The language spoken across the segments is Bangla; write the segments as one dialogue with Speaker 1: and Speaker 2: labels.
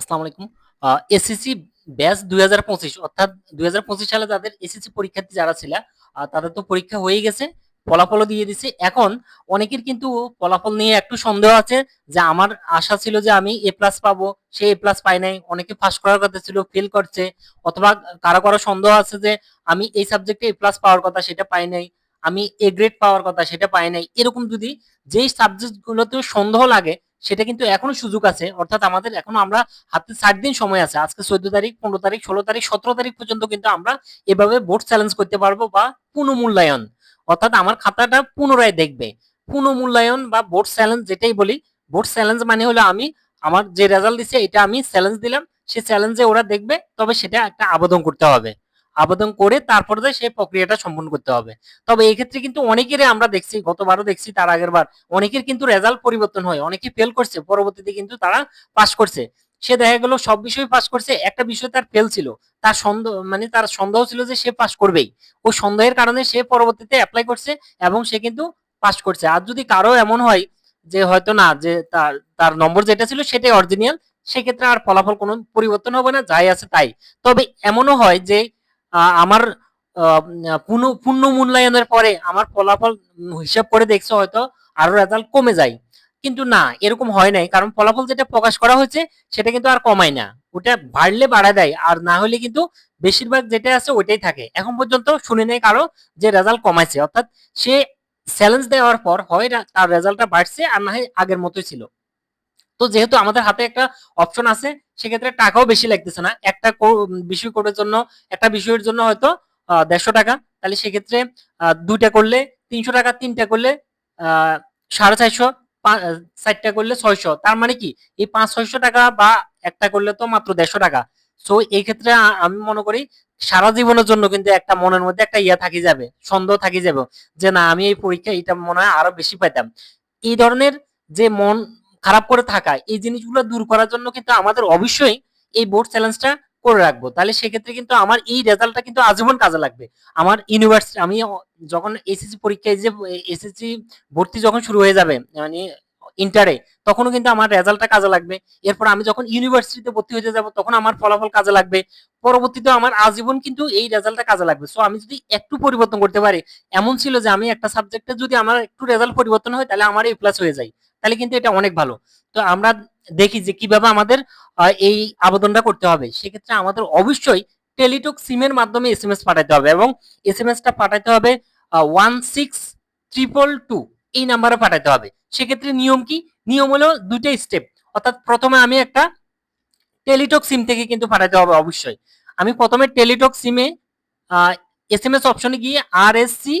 Speaker 1: আসসালামু আলাইকুম। এসএসসি ব্যাচ দুই হাজার পঁচিশ, অর্থাৎ দুই হাজার পঁচিশ সালে যাদের এসএসসি পরীক্ষার্থী যারা ছিল তাদের তো পরীক্ষা হয়ে গেছে, ফলাফলও দিয়ে দিছে। এখন অনেকের কিন্তু ফলাফল নিয়ে একটু সন্দেহ আছে যে আমার আশা ছিল যে আমি এ প্লাস পাবো, সে এ প্লাস পাই নাই, অনেকে পাস করার কথা ছিল ফেল করছে, অথবা কারও কারও সন্দেহ আছে যে আমি এই সাবজেক্টে এ প্লাস পাওয়ার কথা সেটা পাই নাই, আমি এ গ্রেড পাওয়ার কথা সেটা পাই নাই, এরকম যদি যেই সাবজেক্ট গুলোতে সন্দেহ লাগে সেটা কিন্তু এখনও সুযোগ আছে। অর্থাৎ আমাদের এখনও আমরা হাতে ষাট দিন সময় আছে। আজকে চোদ্দ তারিখ, পনেরো তারিখ, ষোলো তারিখ, সতেরো তারিখ পর্যন্ত কিন্তু আমরা এভাবে বোর্ড চ্যালেঞ্জ করতে পারব বা পুনঃমূল্যায়ন। অর্থাৎ আমার খাতাটা পুনরায় দেখবে। পুনঃমূল্যায়ন বা বোর্ড চ্যালেঞ্জ যেটাই বলি বোর্ড চ্যালেঞ্জ মানে হলো আমি আমার যে রেজাল্ট দিচ্ছে এটা আমি চ্যালেঞ্জ দিলাম। সে চ্যালেঞ্জে ওরা দেখবে, তবে সেটা একটা আবেদন করতে হবে। আবেদন করে তারপরে সেই প্রক্রিয়াটা সম্পন্ন করতে হবে। তবে এই ক্ষেত্রে কিন্তু অনেকেরই আমরা দেখছি, গতবারও দেখছি, তার আগের বার অনেকের কিন্তু রেজাল্ট পরিবর্তন হয়, অনেকে ফেল করছে, পরবর্তীতে কিন্তু তারা পাশ করছে। সে দেখা গেল সব বিষয়ে পাশ করছে, একটা বিষয় তার ফেল ছিল, তার সন্দেহ মানে তার সন্দেহ ছিল যে সে পাশ করবেই। ওই সন্দেহের কারণে সে পরবর্তীতে অ্যাপ্লাই করছে এবং সে কিন্তু পাশ করছে। আর যদি কারও এমন হয় যে হয়তো না, যে তার তার নম্বর যেটা ছিল সেটাই অরিজিনাল সেক্ষেত্রে আর ফলাফল কোনো পরিবর্তন হবে না, যাই আছে তাই। তবে এমনও হয় যে আমার পুনঃ পূর্ণ মূল্যায়নের পরে আমার ফলাফল হিসাব করে দেখছে হয়তো আরও রেজাল্ট কমে যায়। কিন্তু না, এরকম হয় নাই। কারণ ফলাফল যেটা প্রকাশ করা হয়েছে, সেটা কিন্তু আর কমায় না। ওটা বাড়লে বাড়া দেয়, আর না হলে কিন্তু বেশিরভাগ যেটা আছে ওইটাই থাকে। এখন পর্যন্ত শুনে নেই কারও যে রেজাল্ট কমাইছে। অর্থাৎ সে চ্যালেঞ্জ দেওয়ার পর হয় তার রেজাল্টটা বাড়ছে, আর না হয় আগের মতোই ছিল। তো যেহেতু আমাদের হাতে একটা অপশন আছে, সেক্ষেত্রে টাকাও বেশি লাগতেছে না। একটা বিষয় কোডের জন্য, একটা বিষয়ের জন্য হয়তো দেড়শো টাকা। তাহলে সেক্ষেত্রে দুইটা করলে তিনশো টাকা, তিনটা করলে সাড়ে চারশো চারটা করলে ছয়শো। তার মানে কি? এই পাঁচ, ছয়শো টাকা বা একটা করলে তো মাত্র দেড়শো টাকা। সো এই ক্ষেত্রে আমি মনে করি, সারা জীবনের জন্য কিন্তু একটা মনের মধ্যে একটা ইয়া থাকি যাবে, সন্দেহ থাকি যাবে। যে না, আমি এই পরীক্ষা এটা মনে হয় আরও বেশি পাইতাম। এই ধরনের যে মন খারাপ করে থাকা এই জিনিসগুলো দূর করার জন্য কিন্তু আমাদের অবশ্যই এই বোর্ড চ্যালেঞ্জটা করে রাখব। তাহলে সেক্ষেত্রে কিন্তু আমার এই রেজাল্টটা কিন্তু আজীবন কাজে লাগবে। আমার ইউনিভার্সিটি আমি যখন এসএসসি পরীক্ষায় যে এসএসসি ভর্তি যখন শুরু হয়ে যাবে মানে ইন্টারে তখনও কিন্তু আমার রেজাল্টটা কাজে লাগবে। এরপর আমি যখন ইউনিভার্সিটিতে ভর্তি হতে যাব, তখন আমার ফলাফল কাজে লাগবে। পরবর্তীতে আমার আজীবন কিন্তু এই রেজাল্টটা কাজে লাগবে। সো আমি যদি একটু পরিবর্তন করতে পারি, এমন ছিল যে আমি একটা সাবজেক্টে যদি আমার একটু রেজাল্ট পরিবর্তন হয়, তাহলে আমার এ প্লাস হয়ে যায়। তাহলে কিন্তু এটা অনেক ভালো। তো আমরা দেখি যে কীভাবে আমাদের এই আবেদনটা করতে হবে। সেক্ষেত্রে আমাদের অবশ্যই টেলিটক সিমের মাধ্যমে এস এম এস পাঠাতে হবে এবং এস এম এসটা পাঠাতে হবে ওয়ান সিক্স ট্রিপল টু এই নাম্বারে পাঠাতে হবে। সেক্ষেত্রে নিয়ম কি? নিয়ম হলো দুইটা স্টেপ। অর্থাৎ প্রথমে আমি একটা টেলিটক সিম থেকে কিন্তু পাঠাতে হবে অবশ্যই। আমি প্রথমে টেলিটক সিমে এস এম এস অপশনে গিয়ে আর এস সি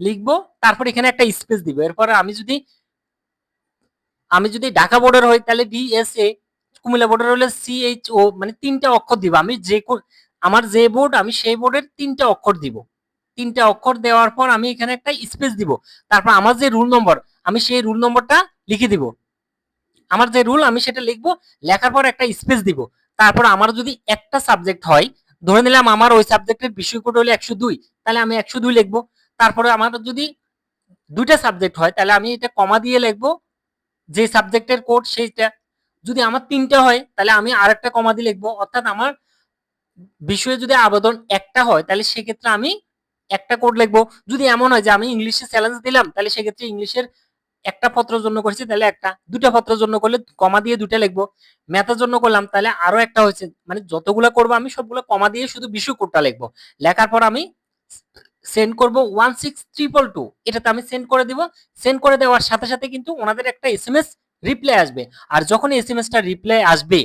Speaker 1: লিখব, তারপর এখানে একটা স্পেস দিব। এরপর আমি যদি আমি যদি ঢাকা বোর্ডের হই, তাহলে ডিএসএ কুমিল্লা বোর্ডের হলে সিএইচও মানে তিনটা অক্ষর দিব। আমি যে আমার যে বোর্ড আমি সেই বোর্ডের তিনটা অক্ষর দিব। তিনটা অক্ষর দেওয়ার পর আমি এখানে একটা স্পেস দিব। তারপর আমার যে রুল নম্বর আমি সেই রুল নম্বরটা লিখে দিব। আমার যে রুল আমি সেটা লিখব। লেখার পর একটা স্পেস দিব। তারপর আমার যদি একটা সাবজেক্ট হয়, ধরে নিলাম আমার ওই সাবজেক্টের বিষয় কোড হলো একশো দুই, তাহলে আমি একশো দুই লিখব। তারপরে আমার যদি দুইটা সাবজেক্ট হয়, তাহলে আমি এটা কমা দিয়ে লিখব। যে সাবজেক্টের কোড সেইটা যদি আমার তিনটা হয়, তাহলে আমি আরেকটা কমা দিয়ে লিখব। অর্থাৎ আমার বিষয়ে যদি আবেদন একটা হয়, তাহলে সেক্ষেত্রে আমি একটা কোড লিখব। যদি এমন হয় যে আমি ইংলিশে চ্যালেঞ্জ দিলাম, তাহলে সেক্ষেত্রে ইংলিশের একটা পত্রের জন্য করেছি, তাহলে একটা। দুটা পত্রের জন্য করলে কমা দিয়ে দুটা লিখব। ম্যাথের জন্য করলাম, তাহলে আরও একটা হয়েছে। মানে যতগুলো করব আমি, সবগুলো কমা দিয়ে শুধু বিষয় কোডটা লিখব। লেখার পর আমি সেন্ড করব ওয়ান সিক্স ট্রিপল টু এটাতে আমি সেন্ড করে দিব। সেন্ড করে দেওয়ার সাথে সাথে কিন্তু ওনাদের একটা এস এম এস রিপ্লাই আসবে। আর যখন এস এম এসটা রিপ্লাই আসবে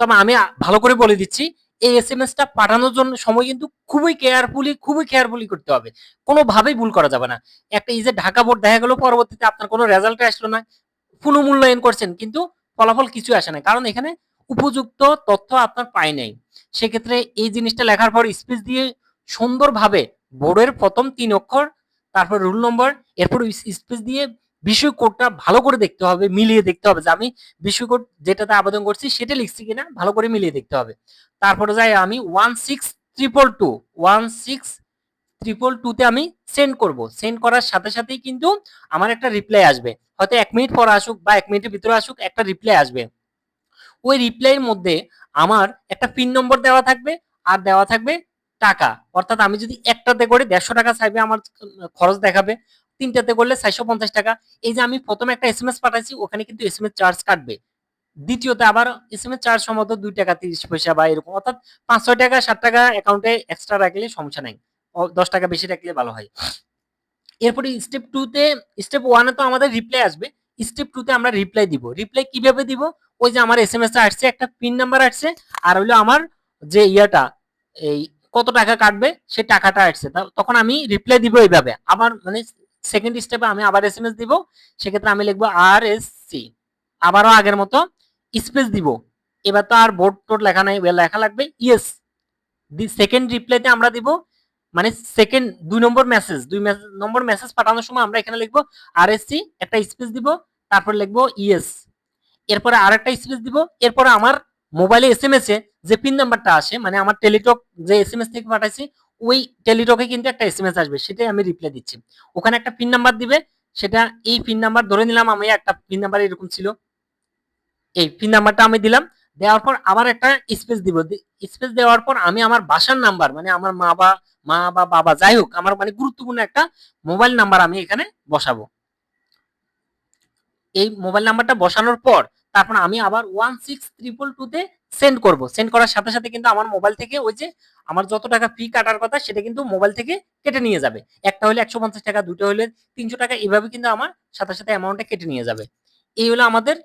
Speaker 1: তবে আমি ভালো করে বলে দিচ্ছি, এই এস এম এসটা পাঠানোর জন্য সময় কিন্তু খুবই কেয়ারফুলি খুবই কেয়ারফুলি করতে হবে। কোনোভাবেই ভুল করা যাবে না। একটা এই যে ঢাকা বোর্ড দেখা গেল, পরবর্তীতে আপনার কোনো রেজাল্ট আসলো না পুনঃমূল্যায়ন করছেন, কিন্তু ফলাফল কিছু আসে না। কারণ এখানে উপযুক্ত তথ্য আপনার পাই নাই। সেক্ষেত্রে এই জিনিসটা লেখার পর স্পেস দিয়ে সুন্দরভাবে বোর্ডের প্রথম তিন অক্ষর, তারপর রুল নম্বর, এরপর স্পেস দিয়ে বিষয় কোডটা ভালো করে দেখতে হবে, মিলিয়ে দেখতে হবে যে আমি বিষয় কোড যেটাতে আবেদন করছি সেটা লিখছি কিনা, ভালো করে মিলিয়ে দেখতে হবে। তারপরে যাই আমি one six triple two, one six triple টুতে আমি সেন্ড করব। সেন্ড করার সাথে সাথেই কিন্তু আমার একটা রিপ্লাই আসবে। হয়তো এক মিনিট পর আসুক বা এক মিনিটের ভিতরে আসুক একটা রিপ্লাই আসবে। ওই রিপ্লাইয়ের মধ্যে আমার একটা পিন নম্বর দেওয়া থাকবে, আর দেওয়া থাকবে টাকা। অর্থাৎ আমি যদি একটাতে করে দেড়শো টাকা চাইবে, আমার খরচ দেখাবে। তিনটাতে করলে চারশো পঞ্চাশ টাকা। এই যে আমি প্রথমে একটা এস এম এস পাঠাইছি, ওখানে কিন্তু এস এম এস চার্জ কাটবে। দ্বিতীয়তে আবার এস এম এস চার্জ সম্ভবত দুই টাকা, তিরিশ পয়সা বা এরকম। অর্থাৎ পাঁচ, ছয় টাকা ষাট টাকা অ্যাকাউন্টে এক্সট্রা রাখলে সমস্যা নাই। দশ টাকা বেশি রাখলে ভালো হয়। এরপরে স্টেপ টু তে স্টেপ ওয়ানে তো আমাদের রিপ্লাই আসবে। স্টেপ টু তে আমরা রিপ্লাই দিব। রিপ্লাই কীভাবে দিব? ওই যে আমার এস এম এস আসছে, একটা পিন নাম্বার আসছে, আর হইল আমার যে ইয়াটা, এই কত টাকা কাটবে, সে টাকাটা আসছে। তখন আমি রিপ্লাই দিব এইভাবে। আবার মানে সেকেন্ড স্টেপে আমি আবার এস এম এস দিব, সেক্ষেত্রে আমি লিখব আর এস সি আবারও আগের মতো স্পেস দিব। এবার তো আর বোর্ড টোড লেখা নাই লেখা লাগবে ইয়েস দি সেকেন্ড রিপ্লাইতে আমরা দিব মানে সেকেন্ড দুই নম্বর মেসেজ দুই নম্বর মেসেজ পাঠানোর সময় আমরা এখানে লিখব আর এস সি একটা স্পেস দিব, তারপর লিখব ইয়েস এরপরে আর একটা স্পেস দিব, এরপরে আমার মোবাইলে এস এম এস এ যে পিন নাম্বারটা আসে মানে আমার টেলিটক যে এস এম এস থেকে পাঠাইছি, ওই টেলিটকে কিন্তু একটা এস এম এস আসবে, সেটাই আমি রিপ্লাই দিচ্ছি। ওখানে একটা পিন নাম্বার দিবে, সেটা এই পিন নাম্বার ধরে নিলাম আমি, একটা পিন নাম্বার এরকম ছিল। এই পিন নাম্বারটা আমি দিলাম, দেওয়ার পর আবার একটা স্পেস দিব। স্পেস দেওয়ার পর আমি আমার বাসার নাম্বার মানে আমার মা বা মা বা বাবা, যাই হোক, আমার মানে গুরুত্বপূর্ণ একটা মোবাইল নাম্বার আমি এখানে বসাবো। এই মোবাইল নাম্বারটা বসানোর পর, তারপর আমি আবার ওয়ান সিক্স ট্রিপল টুতে সেন্ড করব। সেন্ড করার সাথে সাথে কিন্তু আমার মোবাইল থেকে ওই যে আমার যত টাকা ফি কাটার কথা, সেটা কিন্তু মোবাইল থেকে কেটে নিয়ে যাবে। একটা হলে একশো পঞ্চাশ টাকা, দুটো হলে তিনশো টাকা এভাবে কিন্তু আমার সাথে সাথে অ্যামাউন্টটা কেটে নিয়ে যাবে। এই হলো আমাদের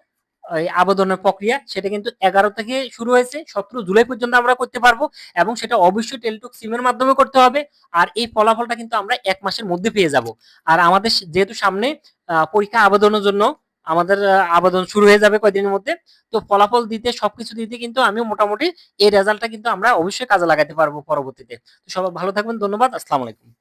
Speaker 1: আবেদনের প্রক্রিয়া। সেটা কিন্তু এগারো থেকে শুরু হয়েছে, সতেরো জুলাই পর্যন্ত আমরা করতে পারব এবং সেটা অবশ্যই টেলিটক সিমের মাধ্যমে করতে হবে। আর এই ফলাফলটা কিন্তু আমরা এক মাসের মধ্যে পেয়ে যাব। আর আমাদের যেহেতু সামনে পরীক্ষা আবেদনের জন্য আমাদের আবেদন শুরু হয়ে যাবে কয়েকদিনের মধ্যে। তো ফলাফল দিতে, সবকিছু দিতে কিন্তু আমি মোটামুটি এই রেজাল্টটা কিন্তু আমরা অবশ্যই কাজে লাগাতে পারব পরবর্তীতে। তো সবাই ভালো থাকবেন, ধন্যবাদ, আসসালামু আলাইকুম।